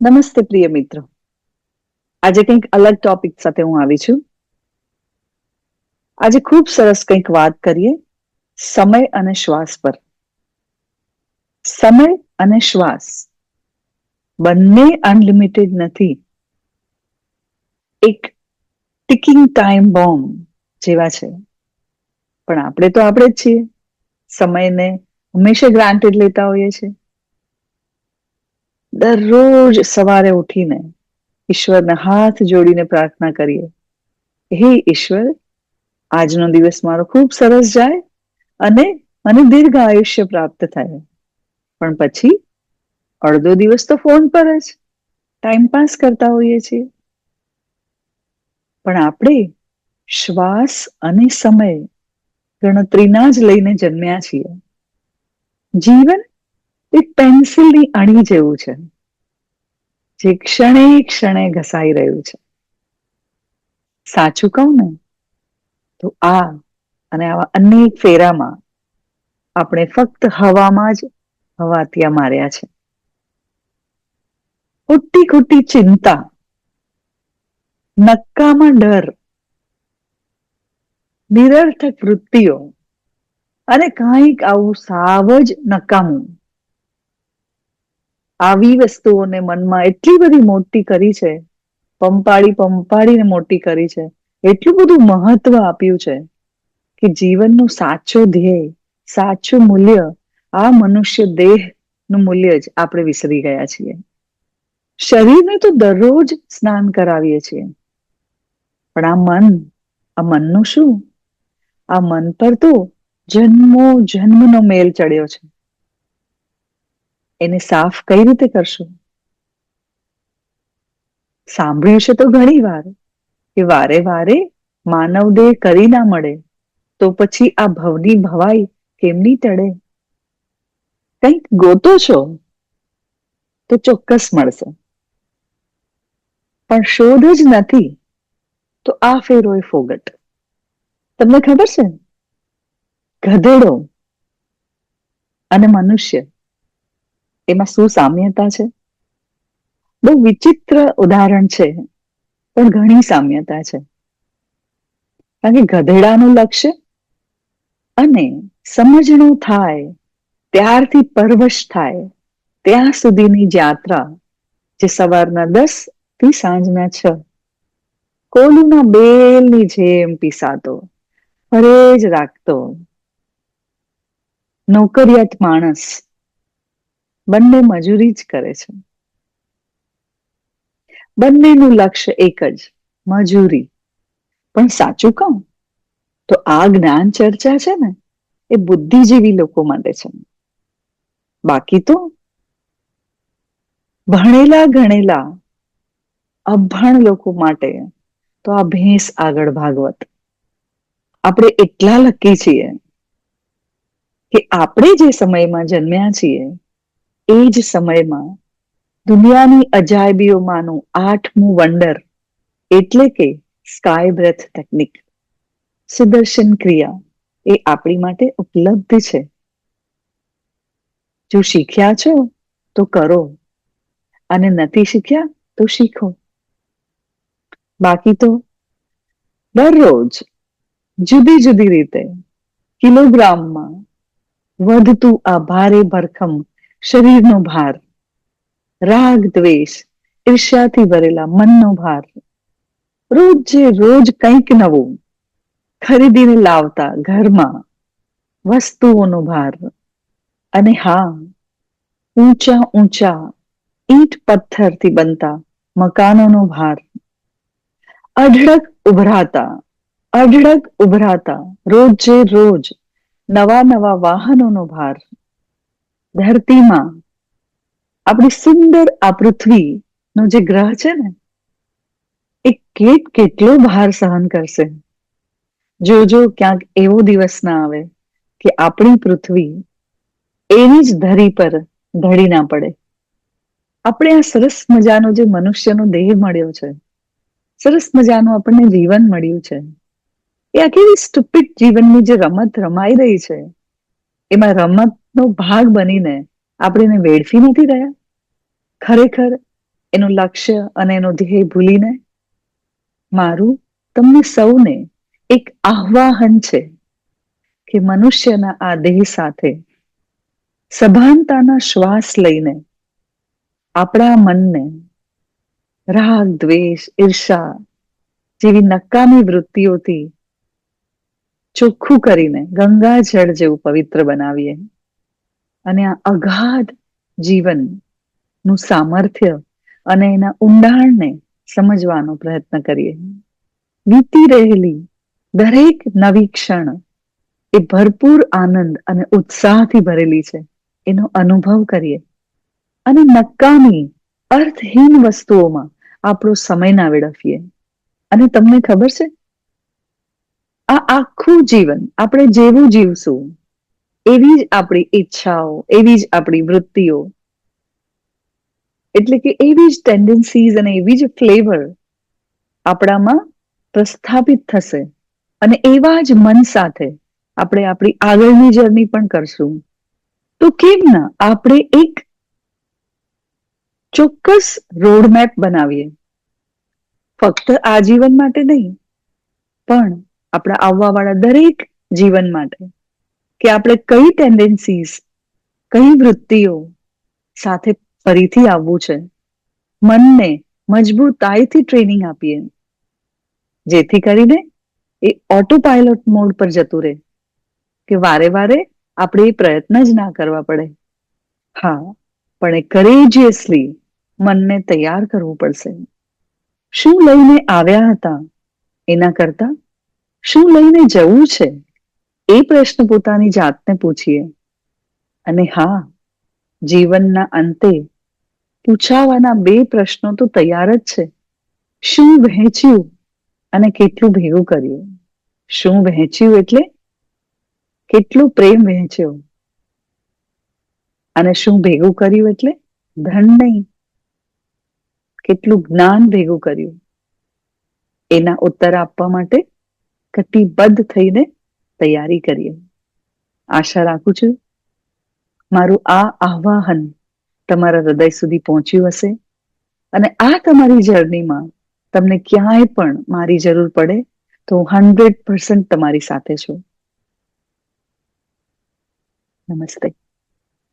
નમસ્તે પ્રિય મિત્રો. આજે કંઈક અલગ ટોપિક સાથે હું આવી છું. આજે ખૂબ સરસ કંઈક વાત કરીએ સમય અને શ્વાસ પર. સમય અને શ્વાસ બંને અનલિમિટેડ નથી. એક ટિકિંગ ટાઈમ બોમ્બ જેવા છે. પણ આપણે તો આપણે જ છીએ. સમયને હંમેશા ગ્રાન્ટેડ લેતા હોઈએ છીએ. દરરોજ સવારે ઉઠીને ઈશ્વરને હાથ જોડીને પ્રાર્થના કરીએ. હે ઈશ્વર, આજનો દિવસ મારો ખૂબ સરસ જાય અને મને દીર્ઘ આયુષ્ય પ્રાપ્ત થાય. પણ પછી અડધો દિવસ તો ફોન પર જ ટાઈમ પાસ કરતા હોઈએ છીએ. પણ આપણે શ્વાસ અને સમય ગણતરીના જ લઈને જન્મ્યા છીએ. જીવન એક પેન્સિલની અણી જેવું છે. જે ક્ષણે ક્ષણે ઘસાઈ રહ્યું છે. સાચું કહું ને, તો આ અને આવા અનેક ફેરામાં આપણે ફક્ત હવામાં જ હવા ત્યાં માર્યા છે. ખોટી ખોટી ચિંતા નક્કામાં ડર, નિરર્થક વૃત્તિઓ અને કંઈક આવું સાવ જ નકામું આવી વસ્તુઓને મનમાં એટલી બધી મોટી કરી છે, પંપાળી પંપાળીને મોટી કરી છે, એટલું બધું મહત્વ આપ્યું છે કે જીવનનો સાચો ધ્યેય, સાચું મૂલ્ય, આ મનુષ્ય દેહનું મૂલ્ય જ આપણે વિસરી ગયા છીએ. શરીરને તો દરરોજ સ્નાન કરાવીએ છીએ. પણ આ મન, આ મનનું શું? આ મન પર તો જન્મો જન્મનો મેલ ચડ્યો છે. એને સાફ કઈ રીતે કરશો? સાંભળ્યું છે તો ઘણી વાર કે વારે વારે માનવ દેહ કરી ના મળે તો પછી આ ભવની ભવાઈ કેમની ટળે? કંઈક ગોતો છો તો ચોક્કસ મળશે. પણ શોધ જ નથી તો આ ફેરોય ફોગટ. તમને ખબર છે? ગધેડો અને મનુષ્ય એમાં શું સામ્યતા છે? બહુ વિચિત્ર ઉદાહરણ છે, પણ ઘણી સામ્યતા છે. કારણ કે ગધેડાનું લક્ષ્ય અને સમજણું થાય, ત્યારથી પરવશ થાય, ત્યાં સુધીની યાત્રા, જે સવારના દસથી સાંજના છ. કોલુના બેલની જેમ પીસાતો, ફરેજ રાખતો. નોકરિયાત માણસ બંને મજૂરી જ કરે છે. બંનેનું લક્ષ્ય એક જ, મજૂરી. પણ સાચું કહું, તો આ જ્ઞાન ચર્ચા છે ને, એ બુદ્ધિજીવી લોકો માટે છે. બાકી તો ભણેલા ગણેલા, અભણ લોકો માટે તો આ ભેંસ આગળ ભાગવત. આપણે એટલા લકી છીએ કે આપણે જે સમયમાં જન્મ્યા છીએ એ જ સમયમાં દુનિયાની અજાયબીઓમાંનું આઠમું વંડર એટલે કે સ્કાય બ્રેથ ટેકનિક સુદર્શન ક્રિયા એ આપણી માટે ઉપલબ્ધ છે. જો શીખ્યા છો, તો કરો. અને નથી શીખ્યા, તો શીખો. બાકી તો દરરોજ જુદી જુદી રીતે કિલોગ્રામમાં વધતું આ ભારે ભરખમ શરીરનો ભાર, રાગ, દ્વેષ, ઈર્ષ્યાથી ભરેલા મનનો ભાર. રોજે રોજ કંઈક નવું ખરીદીને લાવતા ઘરમાં વસ્તુઓનો ભાર. અને હા, ઊંચા ઊંચા ઈંટ પથ્થરથી બનતા મકાનોનો ભાર. અઢળક ઉભરાતા અઢળક ઉભરાતા રોજે રોજ નવા નવા વાહનોનો ભાર. ધરતીમાં આપણી સુંદર આ પૃથ્વી નો જે ગ્રહ છે ને, એ કેટ કેટલો ભાર સહન કરશે? જોજો ક્યાંક એવો દિવસ ના આવે કે આપણી પૃથ્વી એની જ ધરી પર ધડી ના પડે. આપણે આ સરસ મજાનો જે મનુષ્યનો દેહ મળ્યો છે, સરસ મજાનું આપણને જીવન મળ્યું છે, એ આ કેવી જીવનની જે રમત રમાઈ રહી છે, એમાં રમતનો ભાગ બનીને આપણે એને વેડફી નથી રહ્યા? ખરેખર એનું લક્ષ્ય અને એનો ધ્યેય ભૂલીને મારું તમને સૌને એક આહ્વાહન છે કે મનુષ્યના આ દેહ સાથે સભાનતાના શ્વાસ લઈને આપણા મનને રાગ, દ્વેષ, ઈર્ષા જેવી નકામી વૃત્તિઓથી ચોખ્ખું કરીને ગંગા જળ જેવું પવિત્ર બનાવીએ. અને આ અગાધ જીવનનું સામર્થ્ય અને એના ઊંડાણને સમજવાનો પ્રયત્ન કરીએ. વીતી રહેલી દરેક નવી ક્ષણ એ ભરપૂર આનંદ અને ઉત્સાહથી ભરેલી છે. એનો અનુભવ કરીએ. અને નકામી અર્થહીન વસ્તુઓમાં આપણો સમય ના વેડફીએ. અને તમને ખબર છે? આ આખું જીવન આપણે જેવું જીવશું એવી જ આપણી ઈચ્છાઓ, એવી જ આપણી વૃત્તિઓ. એટલે કે એવી જ ટેન્ડન્સીઝ અને એવી જ ફ્લેવર આપણામાં પ્રસ્થાપિત થશે અને એવા જ મન સાથે આપણે આપણી આગળની જર્ની પણ કરશું. તો કેમ ના? આપણે એક ચોક્કસ રોડમેપ બનાવીએ. ફક્ત આ જીવન માટે નહીં, પણ આપણા આવવાવાળા દરેક જીવન માટે. કે આપણે કઈ ટેન્ડન્સીસ કઈ વૃત્તિઓ સાથે ફરીથી આવવું છે? મનને મજબૂતાઈથી ટ્રેનિંગ આપીએ. જેથી કરીને એ ઓટો પાયલોટ મોડ પર જતું રહે. કે વારે વારે આપણે એ પ્રયત્ન જ ના કરવા પડે. હા, પણ એ કરેજિયસલી મનને તૈયાર કરવું પડશે. શું લઈને આવ્યા હતા? એના કરતા શું લઈને જવું છે? એ પ્રશ્ન પોતાની જાતને પૂછીએ. અને હા, જીવનના અંતે પૂછાવાના બે પ્રશ્નો તો તૈયાર જ છે. શું વહેંચ્યું અને કેટલું ભેગું કર્યું? શું વહેંચ્યું એટલે કેટલું પ્રેમ વહેંચ્યો? અને શું ભેગું કર્યું એટલે ધન નહીં? કેટલું જ્ઞાન ભેગું કર્યું? એના ઉત્તર આપવા માટે કટિબદ્ધ થઈને તૈયારી કરીએ. આશા રાખું છું મારું આ આહ્વાન તમારા હૃદય સુધી પહોંચ્યું હશે અને આ તમારી જર્નીમાં તમને ક્યાંય પણ મારી જરૂર પડે તો હું હંડ્રેડ પર્સન્ટ તમારી સાથે છું. નમસ્તે.